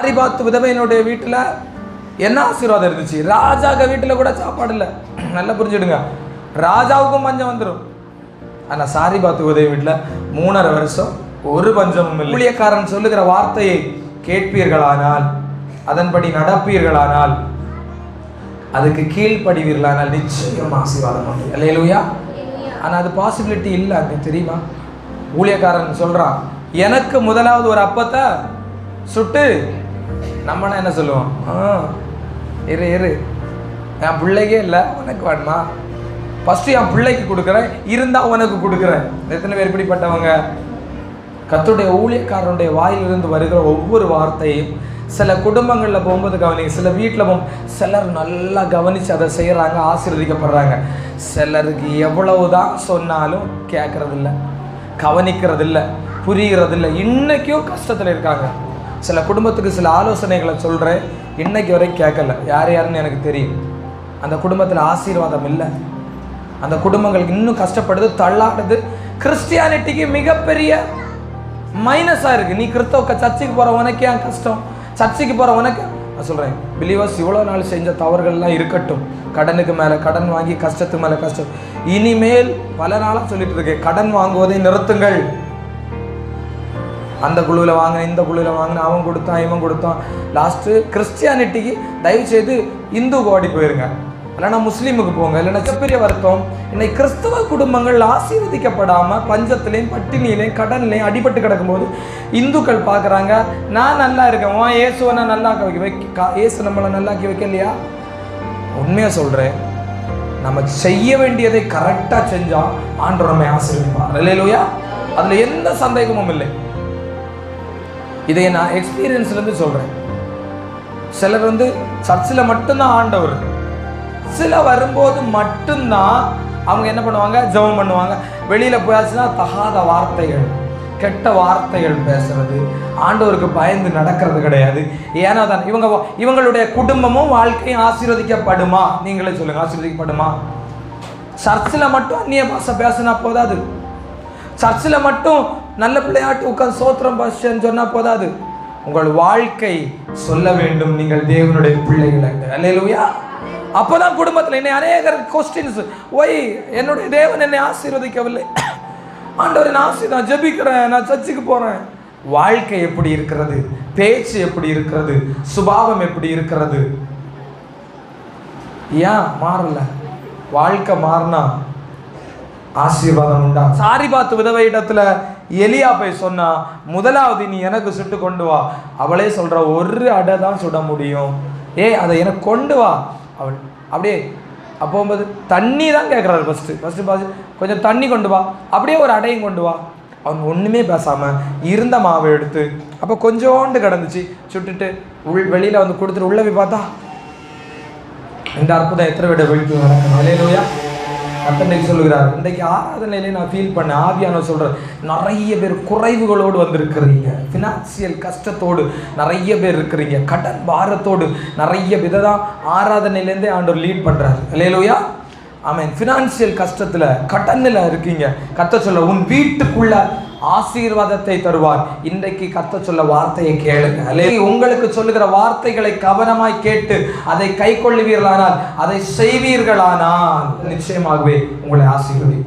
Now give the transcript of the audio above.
சாரிபாத்து விதவையினுடைய வீட்டில் என்ன ஆசீர்வாதம் இருந்துச்சு? ராஜாக்க வீட்டில் கூட சாப்பாடு இல்லை. நல்லா புரிஞ்சுடுங்க. ராஜாவுக்கும் பஞ்சம் வந்துடும் ஆனால் சாரி பாத்து உதவி வீட்டில் மூணரை வருஷம் ஒரு பஞ்சமும் இல்லை. ஊழியக்காரன் சொல்லுகிற வார்த்தையை கேட்பீர்களானால் அதன்படி நடப்பீர்களானால் அதுக்கு கீழ்ப்படிவீர்களானால் நிச்சயம் ஆசீர்வாதம் உண்டு. இல்லையா ஆனால் அது பாசிபிலிட்டி இல்லை அங்கே தெரியுமா? ஊழியக்காரன் சொல்கிறான் எனக்கு முதலாவது ஒரு அப்பத்தை சுட்டு நம்மனா என்ன சொல்லுவோம்? ஆ இரு இரு. என் பிள்ளைக்கே இல்லை உனக்கு வேணுமா? ஃபஸ்ட்டு என் பிள்ளைக்கு கொடுக்குறேன் இருந்தால் உனக்கு கொடுக்குறேன். எத்தனை பேர் இப்படிப்பட்டவங்க? கத்துடைய ஊழியக்காரனுடைய வாயிலிருந்து வருகிற ஒவ்வொரு வார்த்தையும் சில குடும்பங்களில் போகும்போது கவனிங்க சில வீட்டில் போகும் சிலர் நல்லா கவனித்து அதை செய்கிறாங்க ஆசீர்வதிக்கப்படுறாங்க. சிலருக்கு எவ்வளவு தான் சொன்னாலும் கேட்குறதில்ல கவனிக்கிறதில்ல புரிகிறதில்ல இன்றைக்கும் கஷ்டத்தில் இருக்காங்க. சில குடும்பத்துக்கு சில ஆலோசனைகளை சொல்கிறேன் இன்னைக்கு வரைக்கும் கேட்கல. யார் யாருன்னு எனக்கு தெரியும். அந்த குடும்பத்தில் ஆசீர்வாதம் இல்லை. அந்த குடும்பங்கள் இன்னும் கஷ்டப்படுது தள்ளாடுது. கிறிஸ்டியானிட்டிக்கு மிகப்பெரிய மைனஸாக இருக்குது நீ கிறிஸ்தவ சர்ச்சுக்கு போகிற உனக்கே ஏன் கஷ்டம்? சர்ச்சுக்கு போகிற உனக்கு? நான் சொல்கிறேன் பிலீவர்ஸ் இவ்வளோ நாள் செஞ்ச தவறுகள்லாம் இருக்கட்டும். கடனுக்கு மேலே கடன் வாங்கி கஷ்டத்துக்கு மேலே கஷ்டம். இனிமேல் பல நாளாக சொல்லிட்டு இருக்கேன். கடன் வாங்குவதை நிறுத்துங்கள். அந்த குழுவில் வாங்கினேன் இந்த குழுவில் வாங்கின அவன் கொடுத்தான் இவன் கொடுத்தான். லாஸ்ட்டு கிறிஸ்டியானிட்டிக்கு தயவு செய்து இந்து ஓடி போயிருங்க. இல்லைன்னா முஸ்லீமுக்கு போங்க இல்லைன்னா மிகப்பெரிய வருத்தம். இன்னைக்கு கிறிஸ்தவ குடும்பங்கள் ஆசீர்வதிக்கப்படாமல் பஞ்சத்துலேயும் பட்டினியிலையும் கடன்லையும் அடிபட்டு கிடக்கும்போது இந்துக்கள் பார்க்குறாங்க நான் நல்லா இருக்கேன் உன் இயேசுவை நான் நல்லா வைக்க வைக்க நம்மளை நல்லாக்கி வைக்கலையா உண்மையாக சொல்கிறேன் நம்ம செய்ய வேண்டியதை கரெக்டாக செஞ்சால் ஆண்டவர் நம்மை ஆசீர்வதிப்பார். இல்லையா அதில் எந்த சந்தேகமும் இல்லை. இதை நான் எக்ஸ்பீரியன்ஸ்லேருந்து சொல்கிறேன் சிலர் வந்து சர்ச்சில் மட்டும்தான் ஆண்டவர். சில வரும்போது மட்டும்தான் அவங்க என்ன பண்ணுவாங்க? ஜெபம் பண்ணுவாங்க. வெளியில் போயாச்சுன்னா தகாத வார்த்தைகள் கெட்ட வார்த்தைகள் பேசுறது. ஆண்டவருக்கு பயந்து நடக்கிறது கிடையாது. ஏன்னா தான் இவங்க இவங்களுடைய குடும்பமும் வாழ்க்கையும் ஆசீர்வதிக்கப்படுமா? நீங்களே சொல்லுங்க ஆசீர்வதிக்கப்படுமா? சர்ச்சில் மட்டும் அந்நிய பாஷை பேசினா போதாது. சர்ச்சில் மட்டும் நல்ல பிள்ளையாட்டு உட்காந்து சோத்திரம் பாஷன்னு சொன்னால் போதாது. உங்கள் வாழ்க்கை சொல்ல வேண்டும் நீங்கள் தேவனுடைய பிள்ளைகள். அல்லையா அப்போதான் குடும்பத்தில் என்னை அநேகர் கொஸ்டின்ஸ் ஒய் என்னுடைய தேவன் என்னை ஆசீர்வதிக்கவில்லை. ஆண்டவர் நான் ஆசீர் நான் ஜெபிக்கிறேன் நான் சர்ச்சுக்கு போகிறேன் வாழ்க்கை எப்படி இருக்கிறது? பேச்சு எப்படி இருக்கிறது? சுபாவம் எப்படி இருக்கிறது? ஏன் மாறல? வாழ்க்கை மாறினா ஆசீர்வாதம் உண்டா? சாரி பார்த்து விதவை இடத்துல எலியா போய் சொன்னா முதலாவது நீ எனக்கு சுட்டு கொண்டு வா. அவளே சொல்ற ஒரு அடை தான் சுட முடியும். ஏய் அதை எனக்கு கொண்டு வா. அவள் அப்படியே அப்போ தண்ணி தான் கேட்குறாரு ஃபஸ்ட்டு ஃபஸ்ட்டு பாஸ் கொஞ்சம் தண்ணி கொண்டு வா. அப்படியே ஒரு அடையும் கொண்டு வா. அவன் ஒன்றுமே பேசாமல் இருந்த மாவை எடுத்து அப்போ கொஞ்சோண்டு கிடந்துச்சு. சுட்டுட்டு உள் வெளியில் வந்து கொடுத்துட்டு உள்ளே போய் பார்த்தா இந்த அற்புதம் எத்தனை விட வீழ்த்து நடக்கணும் அலையிலோயா சொல்லுகிறார். இன்றைக்கு ஆராதனையிலே நான் ஃபீல் பண்ணேன் ஆவியான சொல்கிறேன் நிறைய பேர் குறைவுகளோடு வந்திருக்கிறீங்க. ஃபினான்சியல் கஷ்டத்தோடு நிறைய பேர் இருக்கிறீங்க. கடன் பாரத்தோடு நிறைய வித தான் ஆராதனையிலேருந்தே ஆண்டவர் லீட் பண்ணுறாரு இல்லையிலோயா ஆமீன். ஃபினான்சியல் கஷ்டத்தில் கடனில் இருக்கீங்க. கத்த சொல்ல உன் வீட்டுக்குள்ள ஆசீர்வாதத்தை தருவார். இன்றைக்கு கத்த சொல்ல வார்த்தையை கேளுங்க. அல்லே உங்களுக்கு சொல்லுகிற வார்த்தைகளை கவனமாய் கேட்டு அதை கை கொள்ளுவீர்களானால் அதை செய்வீர்களானால் நிச்சயமாகவே உங்களை ஆசீர்வதி